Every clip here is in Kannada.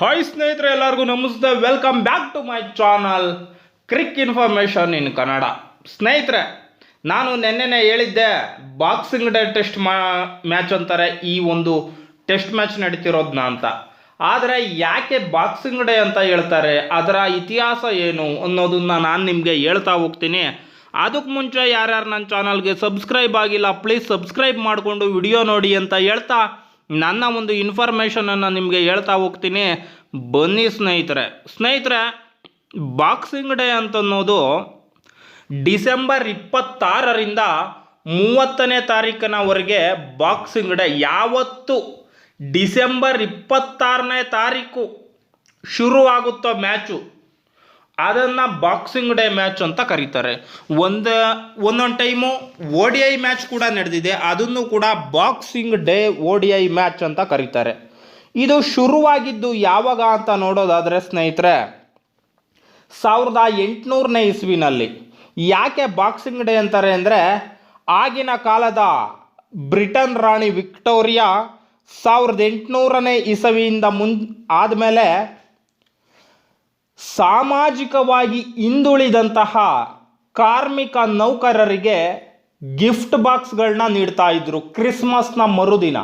ಹಾಯ್ ಸ್ನೇಹಿತರೆ, ಎಲ್ಲರಿಗೂ ನಮಸ್ತೆ. Welcome back to my channel cric information in Kannada ಸ್ನೇಹಿತರೆ, ನಾನು ನಿನ್ನೆ ಹೇಳಿದ್ದೆ ಬಾಕ್ಸಿಂಗ್ ಡೇ ಟೆಸ್ಟ್ ಮಾ ಮ್ಯಾಚ್ ಅಂತಾರೆ, ಈ ಒಂದು ಟೆಸ್ಟ್ ಮ್ಯಾಚ್ ನಡೀತಿರೋದನ್ನ ಅಂತ. ಆದರೆ ಯಾಕೆ ಬಾಕ್ಸಿಂಗ್ ಡೇ ಅಂತ ಹೇಳ್ತಾರೆ, ಅದರ ಇತಿಹಾಸ ಏನು ಅನ್ನೋದನ್ನ ನಾನು ನಿಮಗೆ ಹೇಳ್ತಾ ಹೋಗ್ತೀನಿ. ಅದಕ್ಕೆ ಮುಂಚೆ ಯಾರ್ಯಾರು ನನ್ನ ಚಾನಲ್ಗೆ ಸಬ್ಸ್ಕ್ರೈಬ್ ಆಗಿಲ್ಲ ಪ್ಲೀಸ್ ಸಬ್ಸ್ಕ್ರೈಬ್ ಮಾಡಿಕೊಂಡು ವಿಡಿಯೋ ನೋಡಿ ಅಂತ ಹೇಳ್ತಾ ನನ್ನ ಒಂದು ಇನ್ಫಾರ್ಮೇಷನನ್ನು ನಿಮಗೆ ಹೇಳ್ತಾ ಹೋಗ್ತೀನಿ. ಬನ್ನಿ ಸ್ನೇಹಿತರೆ. ಸ್ನೇಹಿತರೆ ಬಾಕ್ಸಿಂಗ್ ಡೇ ಅಂತನ್ನೋದು ಡಿಸೆಂಬರ್ ಇಪ್ಪತ್ತಾರರಿಂದ ಮೂವತ್ತನೇ ತಾರೀಕಿನವರೆಗೆ ಬಾಕ್ಸಿಂಗ್ ಡೇ ಯಾವತ್ತು? ಡಿಸೆಂಬರ್ ಇಪ್ಪತ್ತಾರನೇ ತಾರೀಕು ಶುರುವಾಗುತ್ತೋ ಮ್ಯಾಚು. ಅದನ್ನು ಬಾಕ್ಸಿಂಗ್ ಡೇ ಮ್ಯಾಚ್ ಅಂತ ಕರೀತಾರೆ. ಒಂದು, ಒಂದೊಂದು time O D I match ಕೂಡ ನಡೆದಿದೆ. ಅದನ್ನು ಕೂಡ Boxing Day O D I match ಅಂತ ಕರೀತಾರೆ. ಇದು ಶುರುವಾಗಿದ್ದು ಯಾವಾಗ ಅಂತ ನೋಡೋದಾದರೆ ಸ್ನೇಹಿತರೆ, ಸಾವಿರದ ಎಂಟುನೂರನೇ ಇಸ್ವಿನಲ್ಲಿ. ಯಾಕೆ ಬಾಕ್ಸಿಂಗ್ ಡೇ ಅಂತಾರೆ ಅಂದರೆ, ಆಗಿನ ಕಾಲದ ಬ್ರಿಟನ್ ರಾಣಿ ವಿಕ್ಟೋರಿಯಾ ಸಾವಿರದ ಎಂಟುನೂರನೇ ಇಸವಿಯಿಂದ ಮುನ್, ಆದಮೇಲೆ ಸಾಮಾಜಿಕವಾಗಿ ಹಿಂದುಳಿದಂತಹ ಕಾರ್ಮಿಕ ನೌಕರರಿಗೆ ಗಿಫ್ಟ್ ಬಾಕ್ಸ್ಗಳನ್ನ ನೀಡ್ತಾ ಇದ್ರು ಕ್ರಿಸ್ಮಸ್ನ ಮರುದಿನ.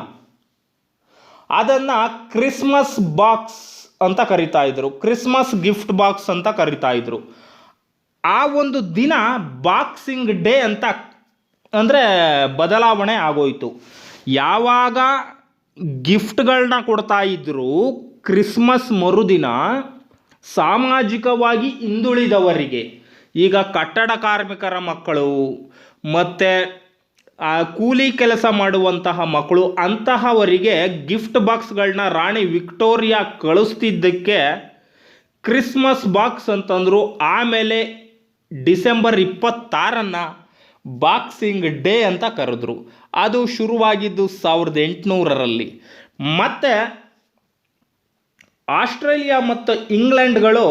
ಅದನ್ನು ಕ್ರಿಸ್ಮಸ್ ಬಾಕ್ಸ್ ಅಂತ ಕರಿತಾ ಇದ್ರು. ಕ್ರಿಸ್ಮಸ್ ಗಿಫ್ಟ್ ಬಾಕ್ಸ್ ಅಂತ ಕರಿತಾ ಇದ್ರು. ಆ ಒಂದು ದಿನ ಬಾಕ್ಸಿಂಗ್ ಡೇ ಅಂತ ಅಂದರೆ ಬದಲಾವಣೆ ಆಗೋಯ್ತು. ಯಾವಾಗ ಗಿಫ್ಟ್ಗಳನ್ನ ಕೊಡ್ತಾ ಇದ್ರು ಕ್ರಿಸ್ಮಸ್ ಮರುದಿನ ಸಾಮಾಜಿಕವಾಗಿ ಹಿಂದುಳಿದವರಿಗೆ, ಈಗ ಕಟ್ಟಡ ಕಾರ್ಮಿಕರ ಮಕ್ಕಳು ಮತ್ತು ಕೂಲಿ ಕೆಲಸ ಮಾಡುವಂತಹ ಮಕ್ಕಳು, ಅಂತಹವರಿಗೆ ಗಿಫ್ಟ್ ಬಾಕ್ಸ್ಗಳನ್ನ ರಾಣಿ ವಿಕ್ಟೋರಿಯಾ ಕಳಿಸ್ತಿದ್ದಕ್ಕೆ ಕ್ರಿಸ್ಮಸ್ ಬಾಕ್ಸ್ ಅಂತಂದರು, ಆಮೇಲೆ ಡಿಸೆಂಬರ್ ಇಪ್ಪತ್ತಾರನ್ನು ಬಾಕ್ಸಿಂಗ್ ಡೇ ಅಂತ ಕರೆದ್ರು. ಅದು ಶುರುವಾಗಿದ್ದು ಸಾವಿರದ ಎಂಟುನೂರರಲ್ಲಿ. ಮತ್ತು ಆಸ್ಟ್ರೇಲಿಯಾ ಮತ್ತು ಇಂಗ್ಲೆಂಡ್ಗಳು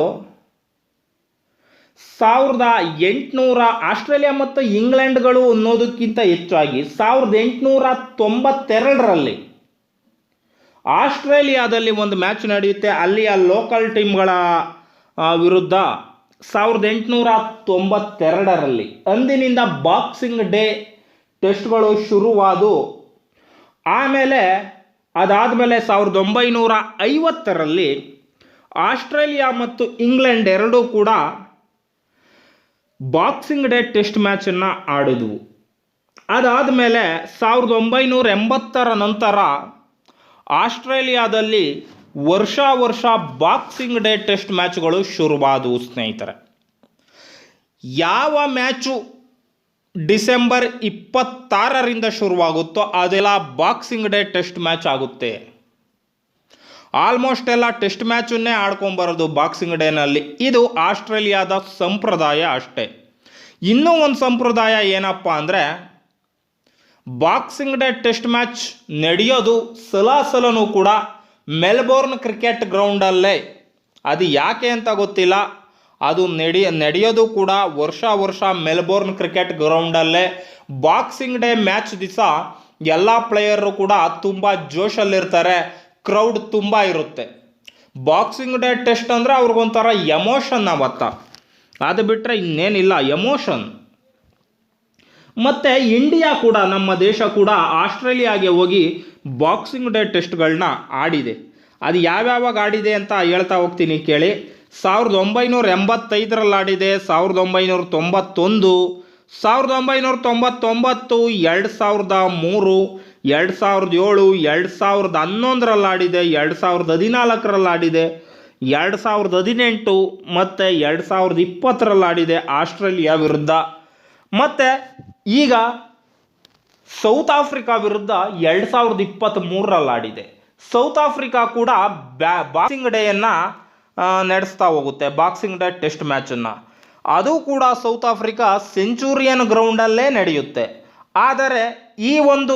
ಸಾವಿರದ ಎಂಟುನೂರ ಆಸ್ಟ್ರೇಲಿಯಾ ಮತ್ತು ಇಂಗ್ಲೆಂಡ್ಗಳು ಅನ್ನೋದಕ್ಕಿಂತ ಹೆಚ್ಚಾಗಿ ಸಾವಿರದ ಎಂಟುನೂರ ತೊಂಬತ್ತೆರಡರಲ್ಲಿ ಆಸ್ಟ್ರೇಲಿಯಾದಲ್ಲಿ ಒಂದು ಮ್ಯಾಚ್ ನಡೆಯುತ್ತೆ. ಅಲ್ಲಿಯ ಲೋಕಲ್ ಟೀಮ್ಗಳ ವಿರುದ್ಧ ಸಾವಿರದ ಎಂಟುನೂರ ತೊಂಬತ್ತೆರಡರಲ್ಲಿ ಅಂದಿನಿಂದ ಬಾಕ್ಸಿಂಗ್ ಡೇ ಟೆಸ್ಟ್ಗಳು ಶುರುವಾದವು ಆಮೇಲೆ ಅದಾದಮೇಲೆ ಸಾವಿರದ ಒಂಬೈನೂರ ಐವತ್ತರಲ್ಲಿ ಆಸ್ಟ್ರೇಲಿಯಾ ಮತ್ತು ಇಂಗ್ಲೆಂಡ್ ಎರಡೂ ಕೂಡ ಬಾಕ್ಸಿಂಗ್ ಡೇ ಟೆಸ್ಟ್ ಮ್ಯಾಚನ್ನು ಆಡಿದ್ವು. ಅದಾದಮೇಲೆ ಸಾವಿರದ ಒಂಬೈನೂರ ಎಂಬತ್ತರ ನಂತರ ಆಸ್ಟ್ರೇಲಿಯಾದಲ್ಲಿ ವರ್ಷ ವರ್ಷ ಬಾಕ್ಸಿಂಗ್ ಡೇ ಟೆಸ್ಟ್ ಮ್ಯಾಚ್ಗಳು ಶುರುವಾದವು ಸ್ನೇಹಿತರೆ. ಯಾವ ಮ್ಯಾಚು ಡಿಸೆಂಬರ್ ಇಪ್ಪತ್ತಾರರಿಂದ ಶುರುವಾಗುತ್ತೋ ಅದೆಲ್ಲ ಬಾಕ್ಸಿಂಗ್ ಡೇ ಟೆಸ್ಟ್ ಮ್ಯಾಚ್ ಆಗುತ್ತೆ. ಆಲ್ಮೋಸ್ಟ್ ಎಲ್ಲ ಟೆಸ್ಟ್ ಮ್ಯಾಚನ್ನೇ ಆಡ್ಕೊಂಬರೋದು ಬಾಕ್ಸಿಂಗ್ ಡೇನಲ್ಲಿ. ಇದು ಆಸ್ಟ್ರೇಲಿಯಾದ ಸಂಪ್ರದಾಯ ಅಷ್ಟೇ. ಇನ್ನೂ ಒಂದು ಸಂಪ್ರದಾಯ ಏನಪ್ಪ ಅಂದರೆ, ಬಾಕ್ಸಿಂಗ್ ಡೇ ಟೆಸ್ಟ್ ಮ್ಯಾಚ್ ನಡೆಯೋದು ಸಲಾಸಲನೂ ಕೂಡ ಮೆಲ್ಬೋರ್ನ್ ಕ್ರಿಕೆಟ್ ಗ್ರೌಂಡಲ್ಲೇ. ಅದು ಯಾಕೆ ಅಂತ ಗೊತ್ತಿಲ್ಲ. ಅದು ನಡಿ, ನಡೆಯೋದು ಕೂಡ ವರ್ಷ ವರ್ಷ ಮೆಲ್ಬೋರ್ನ್ ಕ್ರಿಕೆಟ್ ಗ್ರೌಂಡಲ್ಲೇ. ಬಾಕ್ಸಿಂಗ್ ಡೇ ಮ್ಯಾಚ್ ದಿವಸ ಎಲ್ಲ ಪ್ಲೇಯರು ಕೂಡ ತುಂಬ ಜೋಶಲ್ಲಿರ್ತಾರೆ. ಕ್ರೌಡ್ ತುಂಬ ಇರುತ್ತೆ. ಬಾಕ್ಸಿಂಗ್ ಡೇ ಟೆಸ್ಟ್ ಅಂದರೆ ಅವ್ರಿಗೊಂಥರ ಎಮೋಷನ್ ಅವತ್ತ. ಅದು ಬಿಟ್ಟರೆ ಇನ್ನೇನಿಲ್ಲ, ಎಮೋಷನ್. ಮತ್ತು ಇಂಡಿಯಾ ಕೂಡ, ನಮ್ಮ ದೇಶ ಕೂಡ ಆಸ್ಟ್ರೇಲಿಯಾಗೆ ಹೋಗಿ ಬಾಕ್ಸಿಂಗ್ ಡೇ ಟೆಸ್ಟ್ಗಳನ್ನ ಆಡಿದೆ. ಅದು ಯಾವ್ಯಾವಾಗ ಆಡಿದೆ ಅಂತ ಹೇಳ್ತಾ ಹೋಗ್ತೀನಿ ಕೇಳಿ. ಸಾವಿರದ ಒಂಬೈನೂರ ಎಂಬತ್ತೈದರಲ್ಲಿ ಆಡಿದೆ ಸಾವಿರದ ಒಂಬೈನೂರ ತೊಂಬತ್ತೊಂದು, ಸಾವಿರದ ಒಂಬೈನೂರ ತೊಂಬತ್ತೊಂಬತ್ತು, ಎರಡು ಸಾವಿರದ ಮೂರು, ಎರಡು ಸಾವಿರದ ಏಳು, ಎರಡು ಸಾವಿರದ ಹನ್ನೊಂದರಲ್ಲಿ ಆಡಿದೆ ಎರಡು ಸಾವಿರದ ಹದಿನಾಲ್ಕರಲ್ಲಿ ಆಡಿದೆ ಎರಡು ಸಾವಿರದ ಹದಿನೆಂಟು ಮತ್ತು ಎರಡು ಸಾವಿರದ ಇಪ್ಪತ್ತರಲ್ಲಿ ಆಡಿದೆ ಆಸ್ಟ್ರೇಲಿಯಾ ವಿರುದ್ಧ. ಮತ್ತು ಈಗ ಸೌತ್ ಆಫ್ರಿಕಾ ವಿರುದ್ಧ ಎರಡು ಸಾವಿರದ ಇಪ್ಪತ್ತ್ ಮೂರರಲ್ಲಿ ಆಡಿದೆ ಸೌತ್ ಆಫ್ರಿಕಾ ಕೂಡ ಬ್ಯಾ, ಬಾಕ್ಸಿಂಗ್ ಡೇಯನ್ನು ನಡೆಸ್ತಾ ಹೋಗುತ್ತೆ ಬಾಕ್ಸಿಂಗ್ ಡೇ ಟೆಸ್ಟ್ ಮ್ಯಾಚನ್ನು ಅದು ಕೂಡ ಸೌತ್ ಆಫ್ರಿಕಾ ಸೆಂಚುರಿಯನ್ ಗ್ರೌಂಡಲ್ಲೇ ನಡೆಯುತ್ತೆ. ಆದರೆ ಈ ಒಂದು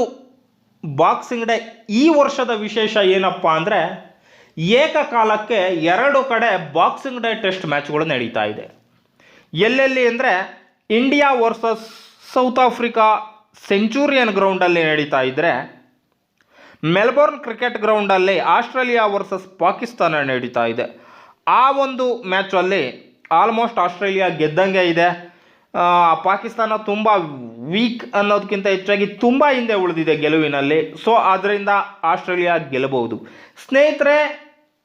ಬಾಕ್ಸಿಂಗ್ ಡೇ ಈ ವರ್ಷದ ವಿಶೇಷ ಏನಪ್ಪ ಅಂದರೆ ಏಕಕಾಲಕ್ಕೆ ಎರಡು ಕಡೆ ಬಾಕ್ಸಿಂಗ್ ಡೇ ಟೆಸ್ಟ್ ಮ್ಯಾಚ್ಗಳು ನಡೀತಾ ಇದೆ. ಎಲ್ಲೆಲ್ಲಿ ಅಂದರೆ India versus South Africa Centurion ಗ್ರೌಂಡಲ್ಲಿ ನಡೀತಾ ಇದ್ದರೆ ಮೆಲ್ಬೋರ್ನ್ ಕ್ರಿಕೆಟ್ ಗ್ರೌಂಡಲ್ಲಿ ಆಸ್ಟ್ರೇಲಿಯಾ ವರ್ಸಸ್ ಪಾಕಿಸ್ತಾನ ನಡೀತಾ ಇದೆ. ಆ ಒಂದು ಮ್ಯಾಚಲ್ಲಿ ಆಲ್ಮೋಸ್ಟ್ ಆಸ್ಟ್ರೇಲಿಯಾ ಗೆದ್ದಂಗೆ ಇದೆ. ಪಾಕಿಸ್ತಾನ ತುಂಬ ವೀಕ್ ಅನ್ನೋದಕ್ಕಿಂತ ಹೆಚ್ಚಾಗಿ ತುಂಬ ಹಿಂದೆ ಉಳಿದಿದೆ ಗೆಲುವಿನಲ್ಲಿ. ಸೊ ಅದರಿಂದ ಆಸ್ಟ್ರೇಲಿಯಾ ಗೆಲ್ಲಬಹುದು. ಸ್ನೇಹಿತರೆ,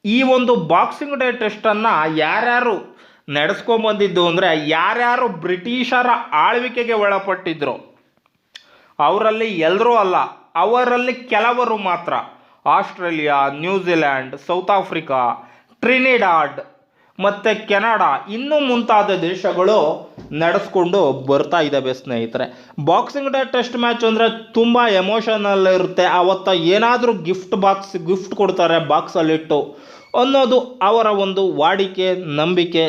ಈ ಒಂದು ಬಾಕ್ಸಿಂಗ್ ಡೇ ಟೆಸ್ಟನ್ನು ಯಾರ್ಯಾರು ನಡೆಸ್ಕೊಂಬಂದಿದ್ದು ಅಂದರೆ ಯಾರ್ಯಾರು ಬ್ರಿಟಿಷರ ಆಳ್ವಿಕೆಗೆ ಒಳಪಟ್ಟಿದ್ರು, ಅವರಲ್ಲಿ ಎಲ್ಲರೂ ಅಲ್ಲ, ಅವರಲ್ಲಿ ಕೆಲವರು ಮಾತ್ರ. Australia, New Zealand, South Africa Trinidad ಮತ್ತು ಕೆನಡಾ ಇನ್ನೂ ಮುಂತಾದ ದೇಶಗಳು ನಡೆಸ್ಕೊಂಡು ಬರ್ತಾ ಇದ್ದಾವೆ ಸ್ನೇಹಿತರೆ. ಬಾಕ್ಸಿಂಗ್ ಡೇ ಟೆಸ್ಟ್ ಮ್ಯಾಚ್ ಅಂದರೆ ತುಂಬ ಎಮೋಷನಲ್ ಇರುತ್ತೆ ಆವತ್ತ ಏನಾದರೂ ಗಿಫ್ಟ್ ಬಾಕ್ಸ್, ಗಿಫ್ಟ್ ಕೊಡ್ತಾರೆ ಬಾಕ್ಸಲ್ಲಿಟ್ಟು ಅನ್ನೋದು ಅವರ ಒಂದು ವಾಡಿಕೆ, ನಂಬಿಕೆ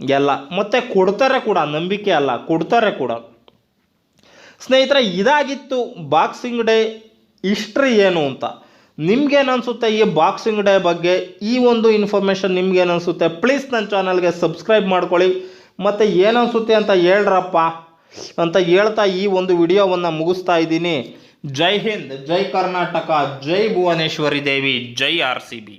ಎಲ್ಲ. ಮತ್ತು ಕೊಡ್ತಾರೆ ಕೂಡ, ನಂಬಿಕೆ ಅಲ್ಲ, ಕೊಡ್ತಾರೆ ಕೂಡ. ಸ್ನೇಹಿತರೆ, ಇದಾಗಿತ್ತು ಬಾಕ್ಸಿಂಗ್ ಡೇ, ಹಿಸ್ಟ್ರಿ ಏನು ಅಂತ? ನಿಮ್ಗೇನು ಅನಿಸುತ್ತೆ ಈ ಬಾಕ್ಸಿಂಗ್ ಡೇ ಬಗ್ಗೆ? ಈ ಒಂದು ಇನ್ಫಾರ್ಮೇಷನ್ ನಿಮ್ಗೇನು ಅನಿಸುತ್ತೆ ಪ್ಲೀಸ್ ನನ್ನ ಚಾನಲ್ಗೆ ಸಬ್ಸ್ಕ್ರೈಬ್ ಮಾಡ್ಕೊಳ್ಳಿ. ಮತ್ತು ಏನನ್ಸುತ್ತೆ ಅಂತ ಹೇಳ್ರಪ್ಪ ಅಂತ ಹೇಳ್ತಾ ಈ ಒಂದು ವಿಡಿಯೋವನ್ನು ಮುಗಿಸ್ತಾ ಇದ್ದೀನಿ. ಜೈ ಹಿಂದ್, ಜೈ ಕರ್ನಾಟಕ, ಜೈ ಭುವನೇಶ್ವರಿ ದೇವಿ, ಜೈ ಆರ್ ಸಿ ಬಿ.